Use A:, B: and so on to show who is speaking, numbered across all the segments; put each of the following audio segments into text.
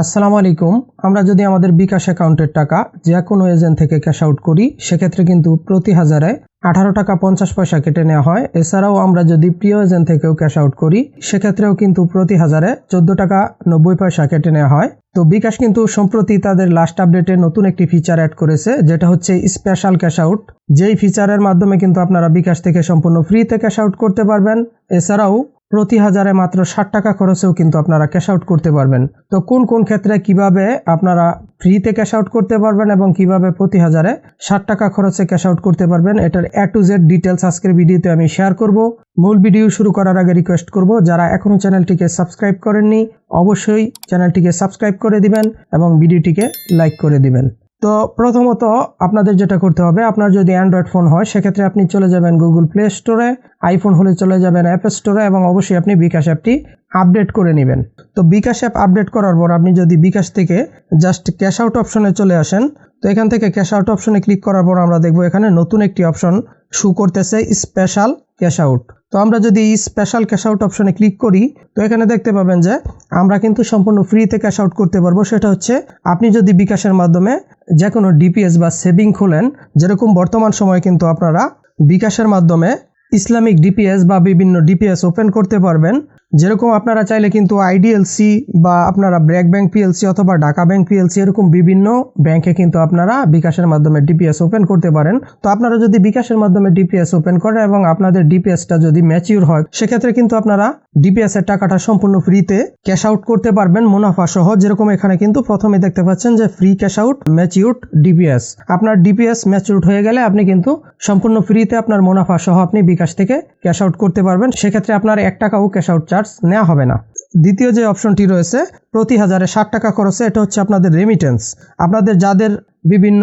A: আসসালামু আলাইকুম। আমরা যদি আমাদের বিকাশ অ্যাকাউন্টের টাকা যে কোনো এজেন্ট থেকে ক্যাশ আউট করি, সেক্ষেত্রে কিন্তু প্রতি হাজারে আঠারো টাকা পঞ্চাশ পয়সা কেটে নেওয়া হয়। এছাড়াও আমরা যদি প্রিয় এজেন্ট থেকেও ক্যাশ আউট করি, সেক্ষেত্রেও কিন্তু প্রতি হাজারে চোদ্দ টাকা নব্বই পয়সা কেটে নেওয়া হয়। তো বিকাশ কিন্তু সম্প্রতি তাদের লাস্ট আপডেটে নতুন একটি ফিচার অ্যাড করেছে, যেটা হচ্ছে স্পেশাল ক্যাশ আউট যেই ফিচারের মাধ্যমে কিন্তু আপনারা বিকাশ থেকে সম্পূর্ণ ফ্রিতে ক্যাশ আউট করতে পারবেন। এছাড়াও প্রতি হাজারে মাত্র ষাট টাকা খরচেও কিন্তু আপনারা ক্যাশ আউট করতে পারবেন। তো কোন কোন ক্ষেত্রে কীভাবে আপনারা ফ্রিতে ক্যাশ আউট করতে পারবেন এবং কীভাবে প্রতি হাজারে ষাট টাকা খরচে ক্যাশ আউট করতে পারবেন, এটার এ টু জেড ডিটেলস আজকের ভিডিওতে আমি শেয়ার করব। মূল ভিডিও শুরু করার আগে রিকোয়েস্ট করব, যারা এখনও চ্যানেলটিকে সাবস্ক্রাইব করেননি, অবশ্যই চ্যানেলটিকে সাবস্ক্রাইব করে দিবেন এবং ভিডিওটিকে লাইক করে দিবেন। তো প্রথমত আপনাদের যেটা করতে হবে, আপনার যদি অ্যান্ড্রয়েড ফোন হয়, সেক্ষেত্রে আপনি চলে যাবেন গুগল প্লে স্টোরে আইফোন হলে চলে যাবেন অ্যাপ স্টোরে এবং অবশ্যই আপনি বিকাশ অ্যাপটি আপডেট করে নেবেন। তো বিকাশ অ্যাপ আপডেট করার পর আপনি যদি বিকাশ থেকে জাস্ট ক্যাশ আউট অপশনে চলে আসেন, তো এখান থেকে ক্যাশ আউট অপশনে ক্লিক করার পর আমরা দেখব এখানে নতুন একটি অপশন শু করতেছে স্পেশাল ক্যাশ আউট তো আমরা যদি স্পেশাল ক্যাশ আউট অপশনে ক্লিক করি, তো এখানে দেখতে পাবেন যে আমরা কিন্তু সম্পূর্ণ ফ্রিতে ক্যাশ আউট করতে পারব। সেটা হচ্ছে আপনি যদি বিকাশের মাধ্যমে যে কোনো ডিপিএস বা সেভিং খোলেন, যেরকম বর্তমান সময়ে কিন্তু আপনারা বিকাশের মাধ্যমে ইসলামিক ডিপিএস বা বিভিন্ন ডিপিএস ওপেন করতে পারবেন। যেরকম আপনারা চাইলে কিন্তু আইডিএলসি বা আপনারা ব্র্যাক ব্যাংক পিএলসি অথবা ঢাকা ব্যাংক পিএলসি এরকম বিভিন্ন ব্যাংকে কিন্তু আপনারা বিকাশের মাধ্যমে ডিপিএস ওপেন করতে পারেন। তো আপনারা যদি বিকাশের মাধ্যমে ডিপিএস ওপেন করেন এবং আপনাদের ডিপিএসটা যদি ম্যাচিউর হয়, সেক্ষেত্রে কিন্তু আপনারা ডিপিএস এর টাকাটা সম্পূর্ণ ফ্রিতে ক্যাশ আউট করতে পারবেন মুনাফা সহ। যেরকম এখানে কিন্তু প্রথমে দেখতে পাচ্ছেন যে free cash out matured DPS আপনার ডিপিএস ম্যাচিউড হয়ে গেলে আপনি কিন্তু সম্পূর্ণ ফ্রিতে আপনার মুনাফা সহ আপনি বিকাশ থেকে ক্যাশ আউট করতে পারবেন। সেক্ষেত্রে আপনার এক টাকাও ক্যাশ আউট চার্জ নেওয়া হবে না। দ্বিতীয় যে অপশনটি রয়েছে, প্রতি হাজারে ষাট টাকা খরচে, এটা হচ্ছে আপনাদের রেমিটেন্স আপনাদের যাদের বিভিন্ন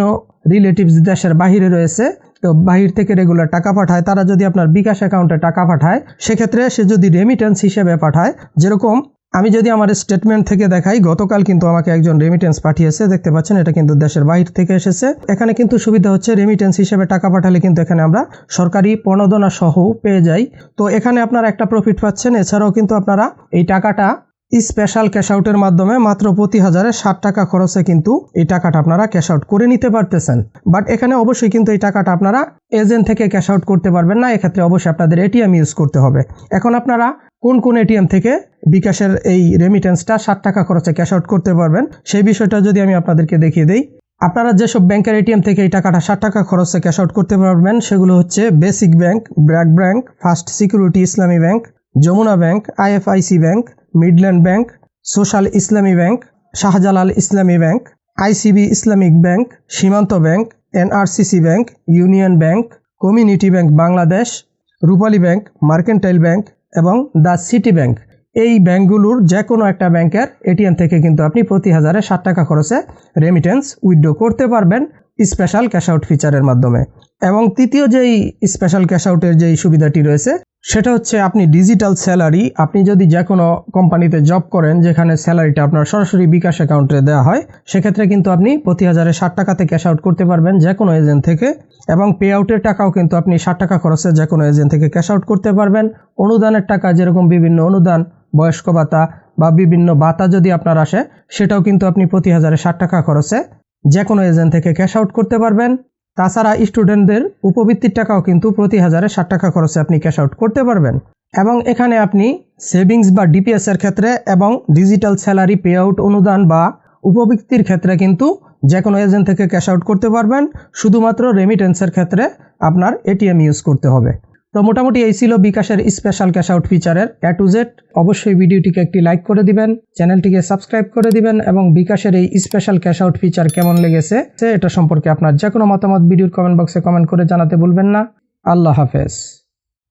A: রিলেটিভস দেশের বাহিরে রয়েছে, তো বাহির থেকে রেগুলার টাকা পাঠায়, তারা যদি আপনার বিকাশ অ্যাকাউন্টে টাকা পাঠায়, সেক্ষেত্রে সে যদি রেমিটেন্স হিসেবে পাঠায়, যেরকম আমি যদি আমার স্টেটমেন্ট থেকে দেখাই, গতকাল কিন্তু আমাকে একজন রেমিটেন্স পাঠিয়েছে, দেখতে পাচ্ছেন, এটা কিন্তু দেশের বাইরে থেকে এসেছে। এখানে কিন্তু সুবিধা হচ্ছে রেমিটেন্স হিসেবে টাকা পাঠালে কিন্তু এখানে আমরা সরকারি প্রণোদনা সহ পেয়ে যাই। তো এখানে আপনারা একটা প্রফিট পাচ্ছেন, এছাড়াও কিন্তু আপনারা এই টাকাটা স্পেশাল ক্যাশ আউটের মাধ্যমে মাত্র প্রতি হাজারে ষাট টাকা খরচে কিন্তু এই টাকাটা আপনারা ক্যাশ আউট করে নিতে পারতেছেন। বাট এখানে অবশ্যই কিন্তু এই টাকাটা আপনারা এজেন্ট থেকে ক্যাশ আউট করতে পারবেন না, এক্ষেত্রে অবশ্যই আপনাদের এটিএম ইউজ করতে হবে। এখন আপনারা কোন কোন এটিএম থেকে বিকাশের এই রেমিটেন্সটা ষাট টাকা খরচে ক্যাশ আউট করতে পারবেন, সেই বিষয়টা যদি আমি আপনাদেরকে দেখিয়ে দিই। আপনারা যেসব ব্যাংকের এটিএম থেকে এই টাকাটা ষাট টাকা খরচে ক্যাশ আউট করতে পারবেন, সেগুলো হচ্ছে Basic bank BRAC bank First Security Islami bank Jamuna bank IFIC bank Midland bank Social Islami bank Shahjalal Islami bank ICB Islamic bank Shimanto bank NRCC bank Union bank Community bank Bangladesh Rupali bank Mercantile bank এবং the city bank এই ব্যাংকগুলোর যে কোনো একটা ব্যাংকের ATM থেকে কিন্তু আপনি প্রতি হাজারে ষাট টাকা খরচে রেমিটেন্স উইথড্র করতে পারবেন স্পেশাল ক্যাশ আউট ফিচারের মাধ্যমে। এবং তৃতীয় যেই স্পেশাল ক্যাশ আউটের যেই সুবিধাটি রয়েছে সেটা হচ্ছে আপনি ডিজিটাল স্যালারি আপনি যদি যে কোনো কোম্পানিতে জব করেন, যেখানে স্যালারিটা আপনার সরাসরি বিকাশ অ্যাকাউন্টে দেওয়া হয়, সেক্ষেত্রে কিন্তু আপনি প্রতি হাজারে ষাট টাকাতে ক্যাশ আউট করতে পারবেন যে কোনো এজেন্ট থেকে এবং পে আউটের টাকাও কিন্তু আপনি ষাট টাকা খরচে যে কোনো এজেন্ট থেকে ক্যাশ আউট করতে পারবেন। অনুদানের টাকা যেরকম বিভিন্ন অনুদান, বয়স্ক ভাতা বা বিভিন্ন ভাতা যদি আপনার আসে, সেটাও কিন্তু আপনি প্রতি হাজারে ষাট টাকা খরচে যে কোনো এজেন্ট থেকে ক্যাশ আউট করতে পারবেন। তাছাড়া স্টুডেন্টদের উপবৃত্তির টাকাও কিন্তু প্রতি হাজারে ষাট টাকা খরচে আপনি ক্যাশ আউট করতে পারবেন। এবং এখানে আপনি সেভিংস বা ডিপিএস এর ক্ষেত্রে এবং ডিজিটাল স্যালারি পে আউট অনুদান বা উপবৃত্তির ক্ষেত্রে কিন্তু যে কোনো এজেন্ট থেকে ক্যাশ আউট করতে পারবেন। শুধুমাত্র রেমিটেন্সের ক্ষেত্রে আপনার এটিএম ইউজ করতে হবে। তো মোটামুটি এই ছিল বিকাশের স্পেশাল ক্যাশ আউট ফিচারের এ টু জেড অবশ্যই ভিডিওটিকে একটি লাইক করে দিবেন চ্যানেলটিকে সাবস্ক্রাইব করে দিবেন এবং বিকাশের এই স্পেশাল ক্যাশ আউট ফিচার কেমন লেগেছে এটা সম্পর্কে আপনার যে কোনো মতামত ভিডিওর কমেন্ট বক্সে কমেন্ট করে জানাতে ভুলবেন না। আল্লাহ হাফেজ।